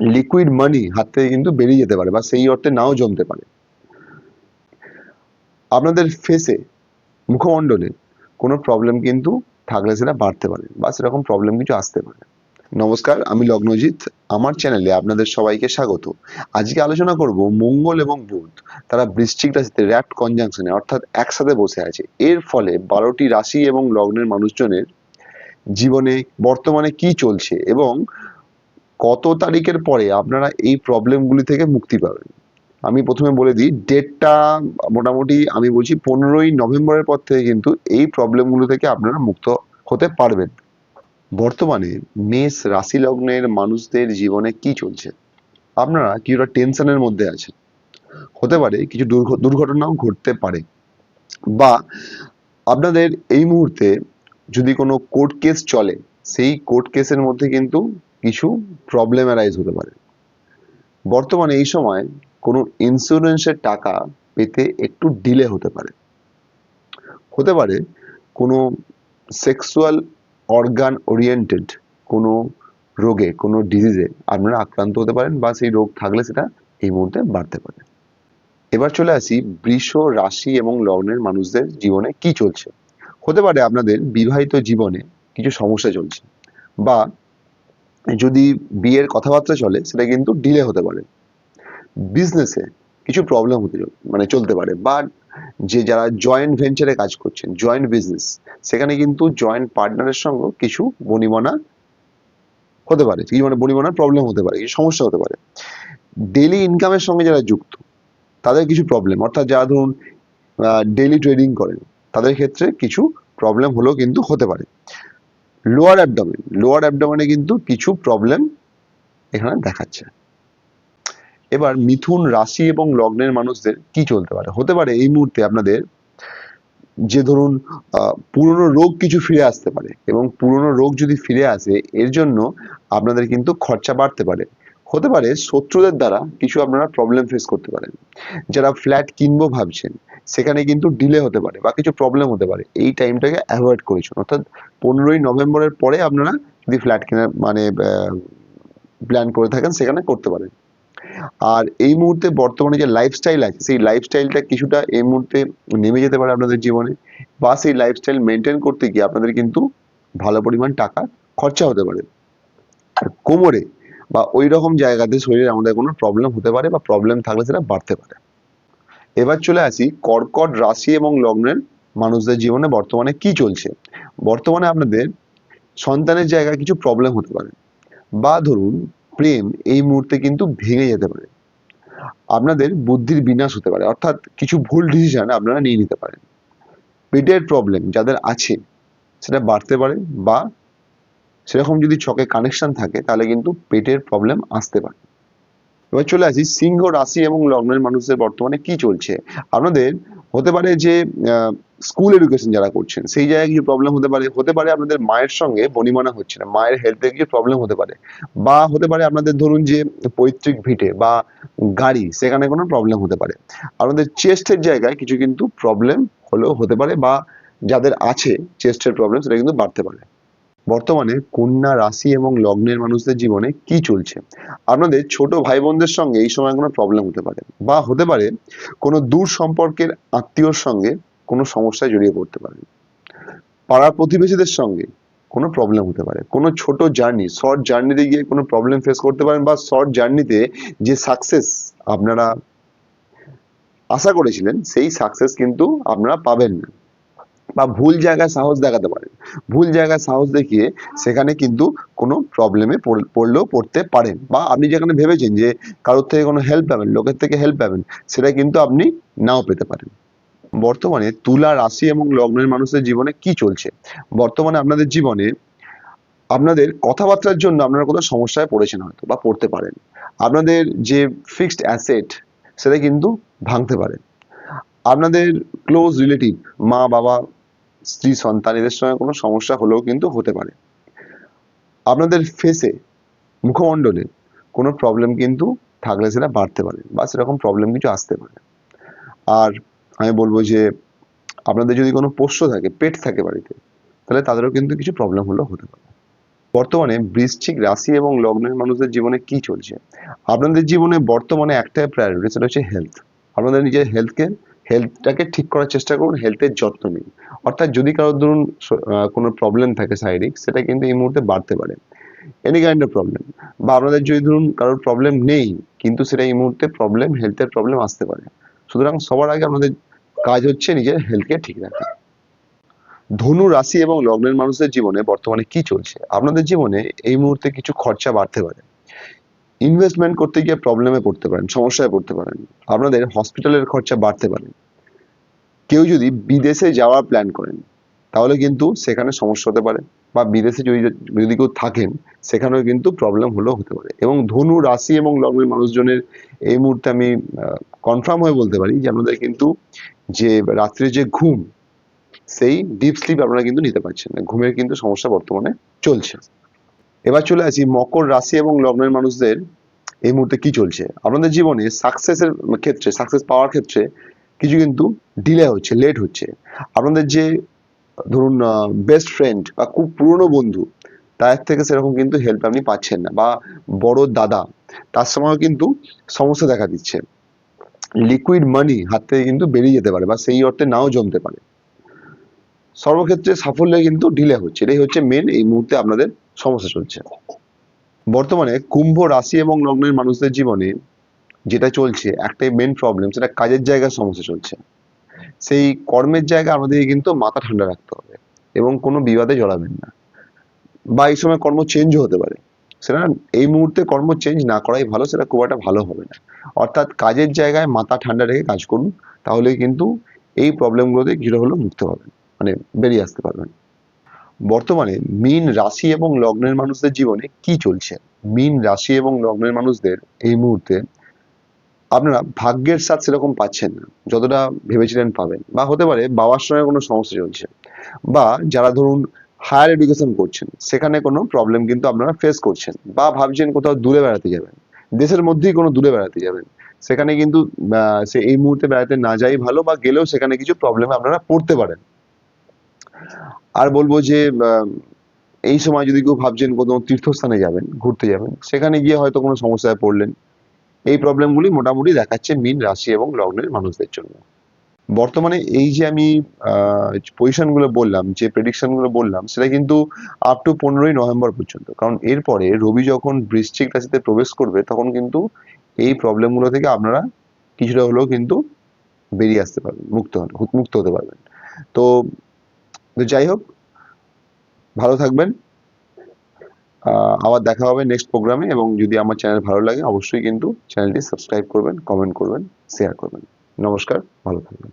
Liquid money হাত থেকে কিন্তু বেরিয়ে যেতে পারে বা সেই অর্থে নাও জমতে পারে। আপনাদের ফেসে মুখমণ্ডলে কোনো প্রবলেম কিন্তু থাকলে সেটা বাড়তে পারে বা সেরকম প্রবলেম কিছু আসতে পারে। নমস্কার, আমি লগ্নজিৎ। আমার চ্যানেলে আপনাদের সবাইকে স্বাগত। আজকে আলোচনা করব মঙ্গল এবং বুধ, তারা বৃশ্চিক রাশিতে র্যাপ্ট কনজাংশনে অর্থাৎ একসাথে বসে আছে। এর ফলে বারোটি রাশি এবং লগ্নের মানুষজনের জীবনে, বর্তমানে কি চলছে এবং কত তারিখের পরে আপনারা এই প্রবলেমগুলি থেকে মুক্তি পাবেন? আমি প্রথমে বলে দিই ডেটটা মোটামুটি আমি বলছি পনেরোই নভেম্বরের পর থেকে কিন্তু এই প্রবলেমগুলো থেকে আপনারা মুক্ত হতে পারবেন। বর্তমানে মেষ রাশি লগ্নের মানুষদের জীবনে কি চলছে? আপনারা কিছুটা টেনশনের মধ্যে আছেন। হতে পারে কিছু দুর্ঘ- দুর্ঘটনাও ঘটতে পারে। বা আপনাদের এই মুহূর্তে যদি কোনো কোর্ট কেস চলে, সেই কোর্ট কেসের মধ্যে কিন্তু কিছু প্রবলেম অ্যারাইজ হতে পারে। বর্তমানে এই সময় কোনো ইন্স্যুরেন্সের টাকা পেতে একটু ডিলে হতে পারে। হতে পারে কোনো সেক্সুয়াল অর্গান ওরিয়েন্টেড কোনো রোগে, কোনো ডিজিজে আপনারা আক্রান্ত হতে পারেন বা সেই রোগ থাকলে সেটা এই মুহূর্তে বাড়তে পারে। এবার চলে আসি বৃষ রাশি এবং লগ্নের মানুষদের জীবনে কি চলছে। হতে পারে আপনাদের বিবাহিত জীবনে কিছু সমস্যা চলছে বা যদি বিয়ের কথাবার্তা চলে, সেটা কিন্তু ডিলে হতে পারে। বিজনেসে কিছু প্রবলেম হতে মানে চলতে পারে। বা যে যারা জয়েন্ট ভেঞ্চারে কাজ করছেন জয়েন্ট বিজনেস সেখানে কিন্তু জয়েন্ট পার্টনারের সঙ্গে কিছু বনিবনা হতে পারে। কিছু মানে বনিবনার প্রবলেম হতে পারে, কিছু সমস্যা হতে পারে। ডেলি ইনকামের সঙ্গে যারা যুক্ত, তাদের কিছু প্রবলেম অর্থাৎ যারা ধরুন ডেলি ট্রেডিং করেন, তাদের ক্ষেত্রে কিছু প্রবলেম হলেও কিন্তু হতে পারে। লোয়ার অ্যাবডোমেন লোয়ার অ্যাবডোমেনে কিন্তু কিছু প্রবলেম এখানে দেখাচ্ছে। এবার মিথুন রাশি এবং লগ্নের মানুষদের কি চলতে পারে? হতে পারে এই মুহূর্তে আপনাদের যে ধরুন পুরনো রোগ কিছু ফিরে আসতে পারে এবং পুরনো রোগ যদি ফিরে আসে, এর জন্য আপনাদের কিন্তু খরচা বাড়তে পারে। হতে পারে শত্রুদের দ্বারা কিছু আপনারা প্রবলেম ফেস করতে পারেন। যারা ফ্ল্যাট কিনবো ভাবছেন, সেখানে কিন্তু ডিলে হতে পারে বা কিছু প্রবলেম হতে পারে। এই টাইমটাকে অ্যাভয়েড করেছেন অর্থাৎ পনেরোই নভেম্বরের পরে আপনারা যদি ফ্ল্যাট কেনার মানে প্ল্যান করে থাকেন, সেখানে করতে পারেন। আর এই মুহূর্তে বর্তমানে যে লাইফস্টাইল আছে, সেই লাইফস্টাইলটা কিছুটা এই মুহূর্তে নেমে যেতে পারে আপনাদের জীবনে বা সেই লাইফস্টাইল মেনটেন করতে গিয়ে আপনাদের কিন্তু ভালো পরিমাণ টাকা খরচা হতে পারে। আর কোমরে বা ওই রকম জায়গাতে শরীরে আমাদের কোনো প্রবলেম হতে পারে বা প্রবলেম থাকলে সেটা বাড়তে পারে। এবার চলে আসি কর্কট রাশি এবং লগ্নের মানুষদের জীবনে বর্তমানে কি চলছে। বর্তমানে আপনাদের সন্তানের জায়গায় কিছু প্রবলেম হতে পারে বা ধরুন প্রেম এই মুহূর্তে কিন্তু ভেঙে যেতে পারে। আপনাদের বুদ্ধির বিনাশ হতে পারে, অর্থাৎ কিছু ভুল ডিসিশন আপনারা নিয়ে নিতে পারেন। পেটের প্রবলেম যাদের আছে সেটা বাড়তে পারে বা সেরকম যদি ছকে কানেকশন থাকে, তাহলে কিন্তু পেটের প্রবলেম আসতে পারে। এবার চলে আসি সিংহ রাশি এবং লগ্নের মানুষদের বর্তমানে কি চলছে। আপনাদের হতে পারে যে স্কুল এডুকেশন যারা করছেন, সেই জায়গায় কিছু প্রবলেম হতে পারে। হতে পারে আপনাদের মায়ের সঙ্গে বনিমানা হচ্ছে না, মায়ের হেলথে কিছু প্রবলেম হতে পারে। বা হতে পারে আপনাদের ধরুন যে, পৈতৃক ভিটে বা গাড়ি, সেখানে কোনো প্রবলেম হতে পারে। আপনাদের চেস্টের জায়গায় কিছু কিন্তু প্রবলেম হলেও হতে পারে বা যাদের আছে চেস্টের প্রবলেম সেটা কিন্তু বাড়তে পারে। বর্তমানে কন্যা রাশি এবং লগ্নের মানুষদের জীবনে কি চলছে? আপনাদের ছোট ভাই বোনদের সঙ্গে এই সময় কোনো প্রবলেম হতে পারে বা হতে পারে কোনো দূর সম্পর্কের আত্মীয়র সঙ্গে কোনো সমস্যায় জড়িয়ে পড়তে পারেন পাড়া প্রতিবেশীদের সঙ্গে কোনো প্রবলেম হতে পারে। কোনো ছোট জার্নি শর্ট জার্নিতে গিয়ে কোনো প্রবলেম ফেস করতে পারেন বা শর্ট জার্নিতে যে সাকসেস আপনারা আশা করেছিলেন, সেই সাকসেস কিন্তু আপনারা পাবেন না বা ভুল জায়গায় সাহস দেখাতে পারেন। ভুল জায়গায় সাহস দেখিয়ে সেখানে কিন্তু কোনো প্রবলেমে পড়লেও পড়তে পারেন। বা আপনি যেখানে ভেবেছেন যে কারোর থেকে কোনো হেল্প পাবেন, লোকের থেকে হেল্প পাবেন, সেটা কিন্তু আপনি নাও পেতে পারেন। বর্তমানে তুলা, রাশি এবং লগ্নের মানুষের জীবনে কি চলছে? বর্তমানে আপনাদের জীবনে আপনাদের কথাবার্তার জন্য আপনারা কোথাও সমস্যায় পড়েছেন হয়তো বা পড়তে পারেন। আপনাদের যে ফিক্সড অ্যাসেট সেটা কিন্তু ভাঙতে পারে আপনাদের ক্লোজ রিলেটিভ মা, বাবা স্ত্রী সন্তান এদের সঙ্গে কোনো সমস্যা হলেও কিন্তু হতে পারে। আপনাদের ফেসে মুখমণ্ডলে কোনো প্রবলেম কিন্তু থাকলে সেটা বাড়তে পারে বা সেরকম প্রবলেম কিছু আসতে পারে। আর আমি বলব যে, আপনাদের যদি কোনো পোষ্য থাকে পেট থাকে বাড়িতে, তাহলে তাদেরও কিন্তু কিছু প্রবলেম হলেও হতে পারে। বর্তমানে বৃশ্চিক রাশি এবং লগ্নের মানুষদের জীবনে কি চলছে? আপনাদের জীবনে বর্তমানে একটাই প্রায়োরিটি সেটা হচ্ছে হেলথ আপনাদের নিজের হেলথকে হেলথটাকে ঠিক করার চেষ্টা করুন হেলথের যত্ন নিন। অর্থাৎ যদি কারোর ধরুন কোনো প্রবলেম থাকে শারীরিক, সেটা কিন্তু এই মুহূর্তে বাড়তে পারে। এনি কাইন্ড অফ প্রবলেম বা আপনাদের যদি ধরুন কারোর প্রবলেম নেই, কিন্তু সেটা এই মুহূর্তে প্রবলেম হেলথের প্রবলেম আসতে পারে। সুতরাং সবার আগে আমাদের কাজ হচ্ছে নিজের হেলথকে ঠিক রাখা। ধনু রাশি এবং লগ্নের মানুষদের জীবনে বর্তমানে কি চলছে? আপনাদের জীবনে এই মুহূর্তে কিছু খরচা বাড়তে পারে। ইনভেস্টমেন্ট করতে গিয়ে প্রবলেমে পড়তে পারেন, সমস্যায় পড়তে পারেন। আপনাদের হসপিটালের খরচা বাড়তে পারে। কেউ যদি বিদেশে যাওয়ার প্ল্যান করেন, তাহলে কিন্তু সেখানে সমস্যা হতে পারে বা বিদেশে যদি যদি কেউ থাকেন, সেখানেও কিন্তু প্রবলেম হলেও হতে পারে। এবং ধনু, রাশি এবং লগ্নের মানুষজনের এই মুহূর্তে আমি কনফার্ম হয়ে বলতে পারি যে আপনাদের কিন্তু যে রাত্রে যে ঘুম, সেই ডিপ স্লিপ আপনারা কিন্তু নিতে পারছেন না। ঘুমের কিন্তু সমস্যা বর্তমানে চলছে। এবার চলে আসি মকর রাশি এবং লগ্নের মানুষদের এই মুহূর্তে কি চলছে? আপনাদের জীবনে সাকসেসের ক্ষেত্রে সাকসেস পাওয়ার ক্ষেত্রে কিছু কিন্তু ডিলে হচ্ছে লেট হচ্ছে। আপনাদের যে ধরুন বেস্ট ফ্রেন্ড বা খুব পুরনো বন্ধু, তার থেকে সেরকম কিন্তু হেল্প আপনি পাচ্ছেন না। বা বড় দাদা, তার সময়ও কিন্তু সমস্যা দেখা দিচ্ছে। লিকুইড মানি হাত থেকে কিন্তু বেরিয়ে যেতে পারে বা সেই অর্থে নাও জমতে পারে। সর্বক্ষেত্রে সাফল্যে কিন্তু ডিলে হচ্ছে। এটাই হচ্ছে মেন এই মুহূর্তে আপনাদের সমস্যা চলছে। বর্তমানে কুম্ভ রাশি এবং লগ্নের মানুষদের জীবনে যেটা চলছে, একটাই মেন প্রবলেম সেটা কাজের জায়গার সমস্যা চলছে। সেই কর্মের জায়গা আমাদেরকে কিন্তু মাথা ঠান্ডা রাখতে হবে এবং কোনো বিবাদে জড়াবেন না। বা এই সময় কর্ম চেঞ্জও হতে পারে। সেটা এই মুহূর্তে কর্ম চেঞ্জ না করাই ভালো, সেটা খুব একটা ভালো হবে না। অর্থাৎ কাজের জায়গায় মাথা ঠান্ডা রেখে কাজ করুন তাহলে কিন্তু এই প্রবলেমগুলোতে কিছুটা হলেও মুক্ত হবেন। মানে বেরিয়ে আসতে পারবেন। বর্তমানে মীন রাশি এবং লগ্নের মানুষদের জীবনে কি চলছে? মীন রাশি এবং লগ্নের মানুষদের এই মুহূর্তে আপনারা ভাগ্যের সাথ সেরকম পাচ্ছেন না, যতটা ভেবেছিলেন পাবেন। বা হতে পারে বাবার সঙ্গে কোনো সমস্যা চলছে। বা যারা ধরুন হায়ার এডুকেশন করছেন, সেখানে কোনো প্রবলেম কিন্তু আপনারা ফেস করছেন। বা ভাবছেন কোথাও দূরে বেড়াতে যাবেন, দেশের মধ্যেই কোনো দূরে বেড়াতে যাবেন। সেখানে কিন্তু সে এই মুহূর্তে বেড়াতে না যাই ভালো বা গেলেও সেখানে কিছু প্রবলেমে আপনারা পড়তে পারেন। আর বলব যে এই সময় যদি কেউ ভাবছেন কোনো তীর্থস্থানে যাবেন, ঘুরতে যাবেন, সেখানে গিয়ে হয়তো কোনো সমস্যায় পড়লেন। এই প্রবলেমগুলি মোটামুটি দেখাচ্ছে মিন রাশি এবং লগ্নের মানুষদের জন্য। বর্তমানে এই যে আমি পজিশনগুলো বললাম, যে প্রেডিকশনগুলো বললাম, সেটা কিন্তু আপ টু পনেরোই নভেম্বর পর্যন্ত। কারণ এরপরে রবি যখন বৃশ্চিক রাশিতে প্রবেশ করবে, তখন কিন্তু এই প্রবলেমগুলো থেকে আপনারা কিছুটা হলেও কিন্তু বেরিয়ে আসতে পারবেন, মুক্ত মুক্ত হতে পারবেন। তো তো যাই হোক, ভালো থাকবেন। আবার দেখা হবে নেক্সট প্রোগ্রামে এবং যদি আমার চ্যানেল ভালো লাগে, অবশ্যই কিন্তু চ্যানেলটি সাবস্ক্রাইব করবেন কমেন্ট করবেন শেয়ার করবেন। নমস্কার, ভালো থাকবেন।